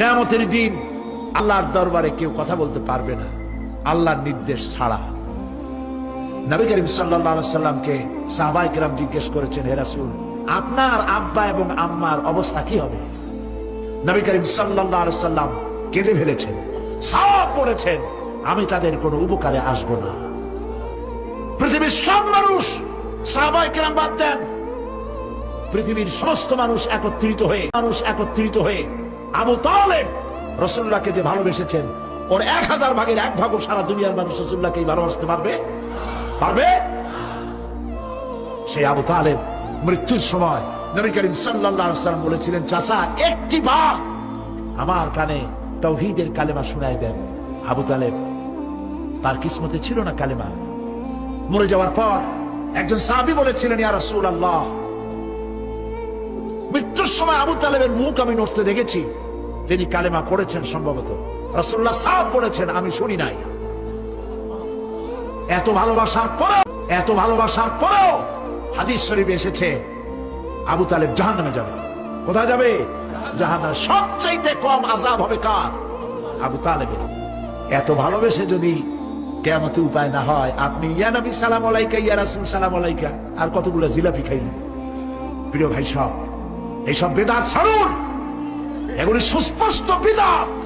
কেমতের দিন আল্লাহর দরবারে কেউ কথা বলতে পারবে না। আল্লাহর নির্দেশ ছাড়া। নবী করিম সাল্লাল্লাহু সাল্লামকে সাহাবাই কিরাম জিজ্ঞেস করেছেন, হে রাসূল, আপনার আব্বা এবং আম্মার অবস্থা কি হবে? নবী করিম সাল্লাম কেঁদে ফেলেছেন সাপ পড়েছেন আমি তাদের কোনো উপকারে আসব না। পৃথিবীর সব মানুষ সাহাবাই কিরাম বাদ দেন। পৃথিবীর সমস্ত মানুষ একত্রিত হয়ে, মানুষ একত্রিত হয়ে আবু তালেব রসুল্লাহকে যে ভালোবেসেছেন, ওর এক হাজার ভাগের এক ভাগও সারা দুনিয়ার মানুষ রসুল্লাহকে ভালোবাসতে পারবে? পারবে? সেই আবু তালেব মৃত্যুর সময় নবী করিম সাল্লাম বলেছিলেন, চাচা, একটি বার আমার কানে তৌহিদের কালেমা শোনায় দেন। আবু তালেব, তার কিসমতে ছিল না কালেমা। মরে যাওয়ার পর একজন সাহাবী বলেছিলেন, ইয়া রাসূলুল্লাহ, মৃত্যুর সময় আবু তালেবের মুখ আমি নড়তে দেখেছি। তিনি কালেমা পড়েছেন সম্ভবত। রাসূলুল্লাহ সাহেব পড়েছেন আমি শুনি নাই। এত ভালোবাসার পরেও, এত ভালোবাসার পরেও হাদিস শরীফে এসেছে, আবু তালেব জাহান্নামে যাবে। কোথায় যাবে? জাহান্নামে। সবচাইতে কম আজাব হবে কার? আবু তালেবের। এত ভালোবেসে যদি কেমতে উপায় না হয়, আপনি, ইয়া নবী, সালাম আলাইকা, ইয়া রাসুল, সালাম আলাইকা, আর কতগুলো জিলাপি খাইলেন? প্রিয় ভাই সব, এইসব বেদাত ছাড়ুন! এগুলি সুস্পষ্ট বিদাত